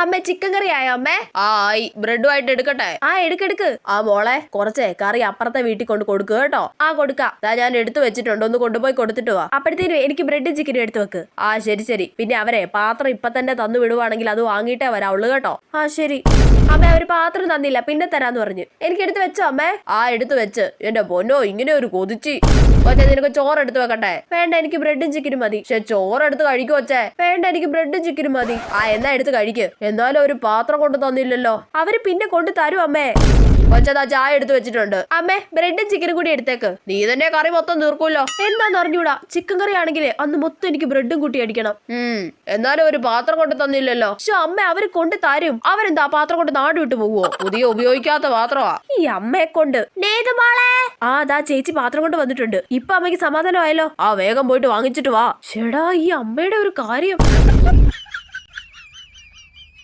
അമ്മ ചിക്കൻ കറി ആയോ അമ്മേ? ആ ബ്രെഡും ആയിട്ട് എടുക്കട്ടെ. ആ എടുക്കെടുക്ക് ആ മോളെ കുറച്ചേ കറി അപ്പുറത്തെ വീട്ടിൽ കൊണ്ട് കൊടുക്കുക കേട്ടോ. ആ കൊടുക്കാം. ദാ ഞാൻ എടുത്തു വെച്ചിട്ടുണ്ട്. ഒന്ന് കൊണ്ടുപോയി കൊടുത്തിട്ട് വാ. അപ്പോഴത്തേനും എനിക്ക് ബ്രെഡും ചിക്കനും എടുത്തു വെക്ക്. ആ ശരി ശരി. പിന്നെ അവരെ പാത്രം ഇപ്പൊ തന്നെ തന്നു വിടുവാണെങ്കിൽ അത് വാങ്ങിയിട്ടേ വരാവുള്ളൂ കേട്ടോ. ആ ശരി. അമ്മ ഒരു പാത്രം തന്നില്ല. പിന്നെ തരാന്ന് പറഞ്ഞു. എനിക്ക് എടുത്തു വെച്ചോ അമ്മേ? ആ എടുത്തു വെച്ച്. എന്റെ പൊന്നോ ഇങ്ങനെ ഒരു കൊതിച്ചി. കൊച്ചെ നിനക്ക് ചോറ് എടുത്ത് വെക്കട്ടെ വേണ്ട എനിക്ക് ബ്രെഡും ചിക്കനും മതി. പക്ഷെ ചോറ് എടുത്ത് കഴിക്കും വച്ചേ വേണ്ട എനിക്ക് ബ്രെഡും ചിക്കനും മതി. ആ എന്നാ എടുത്ത് കഴിക്ക്. എന്നാലും ഒരു പാത്രം കൊണ്ട് തന്നില്ലല്ലോ. അവർ പിന്നെ കൊണ്ട് തരും അമ്മേ. കൊച്ചതാ ചായ എടുത്ത് വെച്ചിട്ടുണ്ട്. അമ്മേ ബ്രെഡും ചിക്കനും കൂടി എടുത്തേക്ക്. നീ തന്നെ കറി മൊത്തം തീർക്കൂല്ലോ. എന്താന്ന് അറിഞ്ഞൂടാ? ചിക്കൻ കറി ആണെങ്കിലേ അന്ന് മൊത്തം എനിക്ക് ബ്രെഡും കൂട്ടി അടിക്കണം. ഉം എന്നാലും ഒരു പാത്രം കൊണ്ട് തന്നില്ലല്ലോ. പക്ഷെ അമ്മ അവർ കൊണ്ട് തരും. അവരെന്താ പാത്രം കൊണ്ട് നാട് വിട്ടു പോവോ പുതിയ ഉപയോഗിക്കാത്ത പാത്രമാ. ഈ അമ്മയെ കൊണ്ട്. ആ അതാ ചേച്ചി പാത്രം കൊണ്ട് വന്നിട്ടുണ്ട്. ഇപ്പൊ അമ്മയ്ക്ക് സമാധാനമായല്ലോ. ആ വേഗം പോയിട്ട് വാങ്ങിച്ചിട്ട് വാ. ചേടാ ഈ അമ്മയുടെ ഒരു കാര്യം.